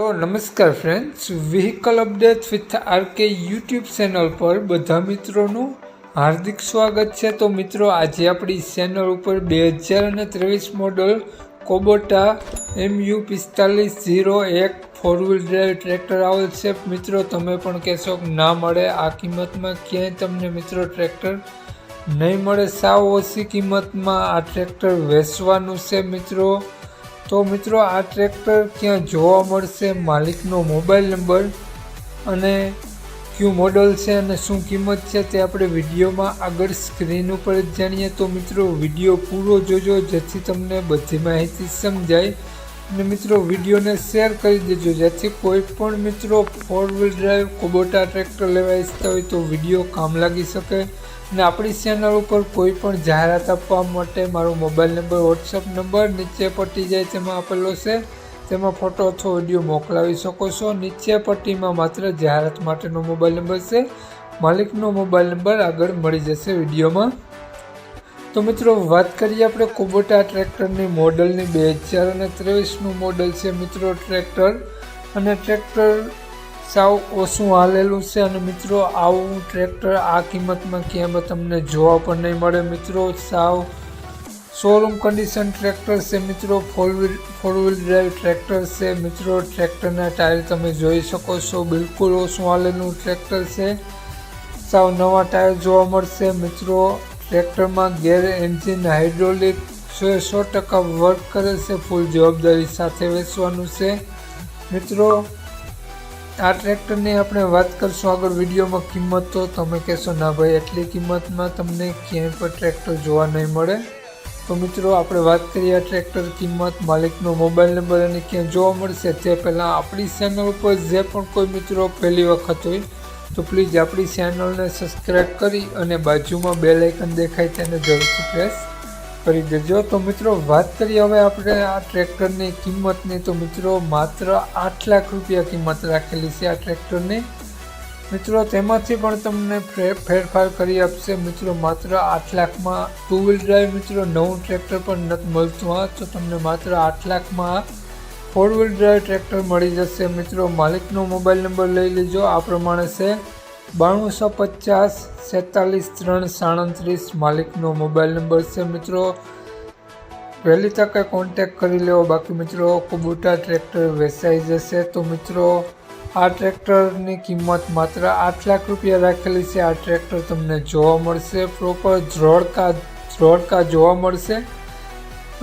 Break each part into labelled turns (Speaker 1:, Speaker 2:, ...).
Speaker 1: તો નમસ્કાર friends vehicle update with RK YouTube channel પર બધા મિત્રોનું હાર્દિક સ્વાગત છે. તો મિત્રો, આજે આપણી ચેનલ ઉપર બે હજાર અને ત્રેવીસ મોડલ કોબોટા એમયુ પિસ્તાલીસ ઝીરો એક ફોર વ્હીલ ડ્રાઈવ ટ્રેક્ટર આવેલ છે. મિત્રો, તમે પણ કહેશો ના મળે, આ કિંમતમાં ક્યાંય તમને મિત્રો ટ્રેક્ટર નહીં મળે. સાવ ઓછી કિંમતમાં આ ટ્રેક્ટર વેચવાનું છે મિત્રો. તો મિત્રો આ ટ્રેક્ટર ક્યાં જોવા મળશે? માલિકનો મોબાઈલ નંબર અને કયું મોડલ છે અને શું કિંમત છે તે આપણે વિડીયોમાં આગળ સ્ક્રીન ઉપર જ જાણીએ. તો મિત્રો, વીડિયો પૂરો જોજો, જેથી તમને બધી માહિતી સમજાય. અને મિત્રો, વિડીયોને શેર કરી દેજો, જેથી કોઈ પણ મિત્રો four wheel drive Kubota tractor લેવા ઈચ્છતા હોય તો વીડિયો કામ લાગી શકે. અને આપણી ચેનલ ઉપર કોઈ પણ જાહેરાત આપવા માટે મારો મોબાઈલ નંબર વોટ્સઅપ નંબર નીચે પટ્ટી જાય તેમાં આપેલો છે. તેમાં ફોટો અથવા ઓડિયો મોકલાવી શકો છો. નીચે પટ્ટીમાં માત્ર જાહેરાત માટેનો મોબાઈલ નંબર છે. માલિકનો મોબાઈલ નંબર આગળ મળી જશે વિડીયોમાં. તો મિત્રો, વાત કરીએ આપણે કુબોટા ટ્રેક્ટરની મોડલની. બે હજાર અને ત્રેવીસનું મોડલ છે મિત્રો ટ્રેક્ટર. અને ટ્રેક્ટર સાવ ઓછું હાલેલું છે અને મિત્રો, આવું ટ્રેક્ટર આ કિંમતમાં ક્યાંય તમને જોવા પણ નહીં મળે. મિત્રો, સાવ શોરૂમ કન્ડિશન ટ્રેક્ટર છે મિત્રો four wheel four wheel drive tractor છે. મિત્રો ટ્રેક્ટરના ટાયર તમે જોઈ શકો છો, બિલકુલ ઓછું હાલેલું ટ્રેક્ટર છે. સાવ નવા ટાયર જોવા મળશે. મિત્રો ટ્રેક્ટરમાં ગેર એન્જિન હાઇડ્રોલિક સો સો ટકા વર્ક કરે છે ફૂલ જવાબદારી સાથે વેચવાનું છે. મિત્રો આ ટ્રેક્ટરની આપણે વાત કરશું આગળ વિડીયોમાં કિંમત, તો તમે કહેશો, ના ભાઈ, એટલી કિંમતમાં તમને ક્યાંય પણ ટ્રેક્ટર જોવા નહીં મળે. તો મિત્રો, આપણે વાત કરીએ આ ટ્રેક્ટર કિંમત, માલિકનો મોબાઈલ નંબર અને ક્યાં જોવા મળશે. તે પહેલાં આપણી ચેનલ ઉપર જે પણ કોઈ મિત્રો પહેલી વખત હોય, તો પ્લીઝ આપણી ચેનલને સબસ્ક્રાઈબ કરી અને બાજુમાં બે લાઇકન દેખાય, તેને જરૂરથી પ્રેસ કરી દેજો. તો મિત્રો, વાત કરીએ હવે આપણે આ ટ્રેક્ટરની કિંમતની. તો મિત્રો, માત્ર આઠ લાખ રૂપિયા કિંમત રાખેલી છે આ ટ્રેક્ટરની. મિત્રો, તેમાંથી પણ તમને ફેરફાર કરી આપશે. મિત્રો, માત્ર આઠ લાખમાં ટુ વ્હીલ ડ્રાઈવ મિત્રો, નવું ટ્રેક્ટર પણ નથી મળતું, હા. તો તમને માત્ર આઠ લાખમાં ફોર વ્હીલ ડ્રાઈવ ટ્રેક્ટર મળી જશે. મિત્રો, માલિકનો મોબાઈલ નંબર લઈ લેજો. આ પ્રમાણે છે. બાણુંસો પચાસ છેતાલીસ ત્રણ સાડત્રીસ માલિકનો મોબાઈલ નંબર છે મિત્રો. વહેલી તકે કોન્ટેક કરી લેવો બાકી મિત્રો કુબુટા ટ્રેક્ટર વેચાઈ જશે. તો મિત્રો, આ ટ્રેક્ટરની કિંમત માત્ર આઠ લાખ રૂપિયા રાખેલી છે. આ ટ્રેક્ટર તમને જોવા મળશે. પ્રોપર ધ્રોળકા ધ્રોળકા જોવા મળશે.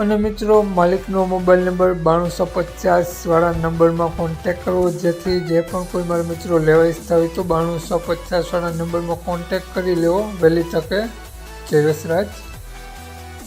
Speaker 1: અને મિત્રો, માલિકનો મોબાઈલ નંબર બાણુંસો પચાસવાળા નંબરમાં કોન્ટેક કરવો, જેથી જે પણ કોઈ મારા મિત્રો લેવા ઈચ્છતા હોય તો બાણુંસો પચાસવાળા નંબરમાં કોન્ટેક કરી લેવો, વહેલી તકે. જય